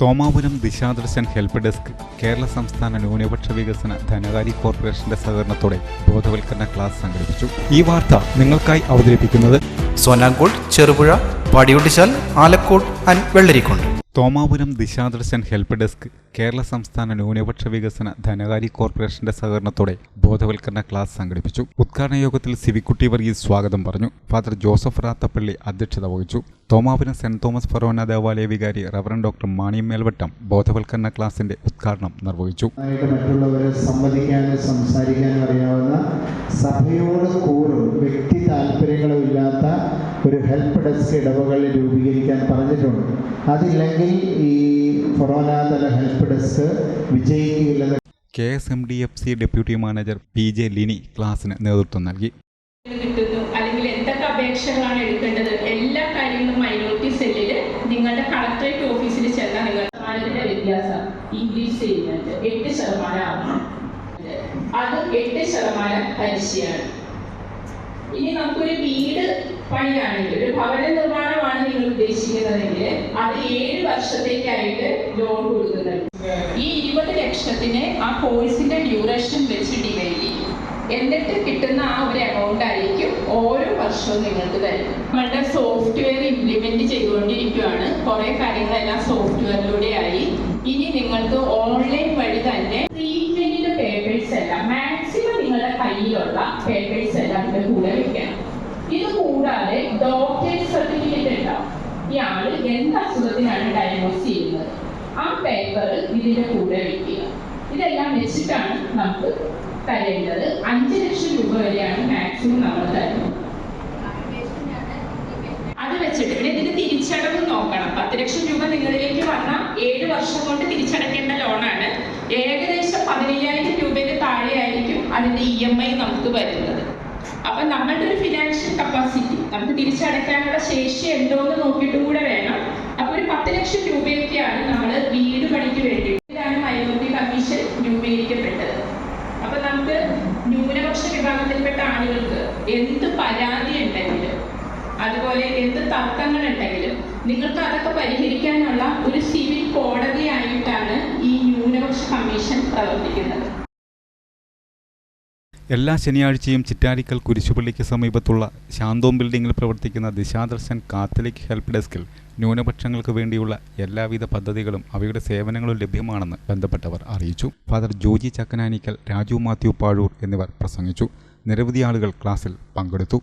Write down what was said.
Thomapuram Dishadarshan help desk Kerala സംസ്ഥാന ന്യൂനപക്ഷ വികസന ധനകാര്യ കോർപ്പറേഷന്റെ സഹകരണത്തോടെ ബോധവൽക്കരണ ക്ലാസ് സംഘടിപ്പിച്ചു. ഈ വാർത്ത നിങ്ങൾക്കായി അവതരിപ്പിക്കുന്നത് Sonankode Cherupuzha Padiyotchal Alakode and Vellarikundu. Thomapuram Dishadarshan help desk Kerala സംസ്ഥാന ന്യൂനപക്ഷ വികസന ധനകാര്യ കോർപ്പറേഷന്റെ സഹകരണത്തോടെ ബോധവൽക്കരണ ക്ലാസ് സംഘടിപ്പിച്ചു. ഉദ്ഘാടന യോഗത്തിൽ സിവിക്കുട്ടി വർഗീസ് സ്വാഗതം പറഞ്ഞു. ഫാദർ ജോസഫ് റാത്തപ്പള്ളി അധ്യക്ഷത വഹിച്ചു. തോമാപുരം സെന്റ് തോമസ് ഫറോന ദേവാലയ വികാരി റവറൻ ഡോക്ടർ മാണി മേൽവട്ടം ബോധവൽക്കരണ ക്ലാസിന്റെ ഉദ്ഘാടനം നിർവഹിച്ചു. മറ്റുള്ളവരെ അറിയാവുന്ന സഭയോട് വ്യക്തി താല്പര്യങ്ങളും ഒരു ഹെൽപ്പ് ഡെസ്ക് ഇടവകളിൽ രൂപീകരിക്കാൻ പറഞ്ഞിട്ടുണ്ട്. അതില്ലെങ്കിൽ ഈ കൊറോന തല help desk വിജയിക്കില്ലെന്ന് K S M D F C deputy manager P J Lini ക്ലാസിന് നേതൃത്വം നൽകി. കിട്ടുന്നു. അല്ലെങ്കിൽ എന്തൊക്കെ അപേക്ഷകളാണ് എടുക്കേണ്ടത്? എല്ലാ കാര്യങ്ങളും മൈനോറിറ്റി സെല്ലിൽ നിങ്ങളുടെ കളക്ടറേറ്റ് ഓഫീസിൽ ചെന്നാൽ നിങ്ങൾ വ്യത്യാസം ഇംഗ്ലീഷ് ചെയ്യുന്നുണ്ട്. എട്ട് ശതമാനമാണ് അത് എട്ട് ശതമാനം പലിശയാണ്. ഇനി നമുക്കൊരു വീട് പണിയാണെങ്കിൽ ഒരു ഭവന നിർമ്മാണമാണ് നിങ്ങൾ ഉദ്ദേശിക്കുന്നതെങ്കിൽ അത് ഏഴ് വർഷത്തേക്കായിട്ട് ലോൺ കൊടുക്കുന്നുണ്ട്. ഈ ഇരുപത് ലക്ഷത്തിന് ആ കോഴ്സിന്റെ ഡ്യൂറേഷൻ വെച്ച് ഡിവൈഡ് ചെയ്യും. എന്നിട്ട് കിട്ടുന്ന ആ ഒരു എമൗണ്ട് ആയിരിക്കും ഓരോ വർഷവും നിങ്ങൾക്ക് തരും നമ്മളുടെ സോഫ്റ്റ്വെയർ ഇംപ്ലിമെന്റ് ചെയ്തുകൊണ്ടിരിക്കുകയാണ് കുറെ കാര്യങ്ങളെല്ലാം സോഫ്റ്റ്വെയറിലൂടെ ആയി. ഇനി നിങ്ങൾക്ക് ഓൺലൈൻ വഴി തന്നെ ട്രീറ്റ്മെന്റിന്റെ പേപ്പേഴ്സ് എല്ലാം മാക്സിമം നിങ്ങളുടെ കയ്യിലുള്ള പേപ്പേഴ്സ് എല്ലാം ഇത് കൂടാതെ ഡോക്ടറേറ്റ് സർട്ടിഫിക്കറ്റ് ഉണ്ടാവും ആൾ എന്ത് അസുഖത്തിനാണ് ഡയഗ്നോസ് ചെയ്യുന്നത്? ആ പേപ്പർ ഇതിന്റെ കൂടെ വെക്കുക. ഇതെല്ലാം വെച്ചിട്ടാണ് നമുക്ക് തരേണ്ടത്. അഞ്ച് ലക്ഷം രൂപ വരെയാണ് മാക്സിമം നമ്മൾ തരുന്നത്. അത് വെച്ചിട്ട് പിന്നെ ഇതിന് തിരിച്ചടവ് നോക്കണം. പത്ത് ലക്ഷം രൂപ നിങ്ങളിലേക്ക് വന്നാൽ ഏഴ് വർഷം കൊണ്ട് തിരിച്ചടയ്ക്കേണ്ട ലോണാണ് ഏകദേശം പതിനയ്യായിരം രൂപയുടെ താഴെയായിരിക്കും അതിന്റെ ഇ എം ഐ നമുക്ക് വരുന്നത്. അപ്പൊ നമ്മളുടെ ഒരു ഫിനാൻഷ്യൽ കപ്പാസിറ്റി നമുക്ക് തിരിച്ചടയ്ക്കാനുള്ള ശേഷി ഉണ്ടോ എന്ന് നോക്കിയിട്ട് കൂടെ വേണം. അപ്പൊ ഒരു പത്ത് ലക്ഷം രൂപയൊക്കെയാണ് നമ്മൾ വീട് പണിക്ക് വേണ്ടി ഇതാണ് മൈനോറിറ്റി കമ്മീഷൻ രൂപീകരിക്കപ്പെട്ടത്. അപ്പൊ നമുക്ക് ന്യൂനപക്ഷ വിഭാഗത്തിൽപ്പെട്ട ആളുകൾക്ക് എന്ത് പരാതി ഉണ്ടെങ്കിലും അതുപോലെ എന്ത് തർക്കങ്ങൾ ഉണ്ടെങ്കിലും നിങ്ങൾക്ക് അതൊക്കെ പരിഹരിക്കാനുള്ള ഒരു സിവിൽ കോടതിയായിട്ടാണ് ഈ ന്യൂനപക്ഷ കമ്മീഷൻ പ്രവർത്തിക്കുന്നത്. എല്ലാ ശനിയാഴ്ചയും ചിറ്റാരിക്കൽ കുരിശുപള്ളിക്ക് സമീപത്തുള്ള ശാന്തോം ബിൽഡിംഗിൽ പ്രവർത്തിക്കുന്ന ദിശാദർശൻ കാത്തലിക് ഹെൽപ്പ് ഡെസ്കിൽ ന്യൂനപക്ഷങ്ങൾക്ക് വേണ്ടിയുള്ള എല്ലാവിധ പദ്ധതികളും അവയുടെ സേവനങ്ങളും ലഭ്യമാണെന്ന് ബന്ധപ്പെട്ടവർ അറിയിച്ചു. ഫാദർ ജോജി ചക്കനാനിക്കൽ രാജു മാത്യു പാഴൂർ എന്നിവർ പ്രസംഗിച്ചു. നിരവധി ആളുകൾ ക്ലാസ്സിൽ പങ്കെടുത്തു.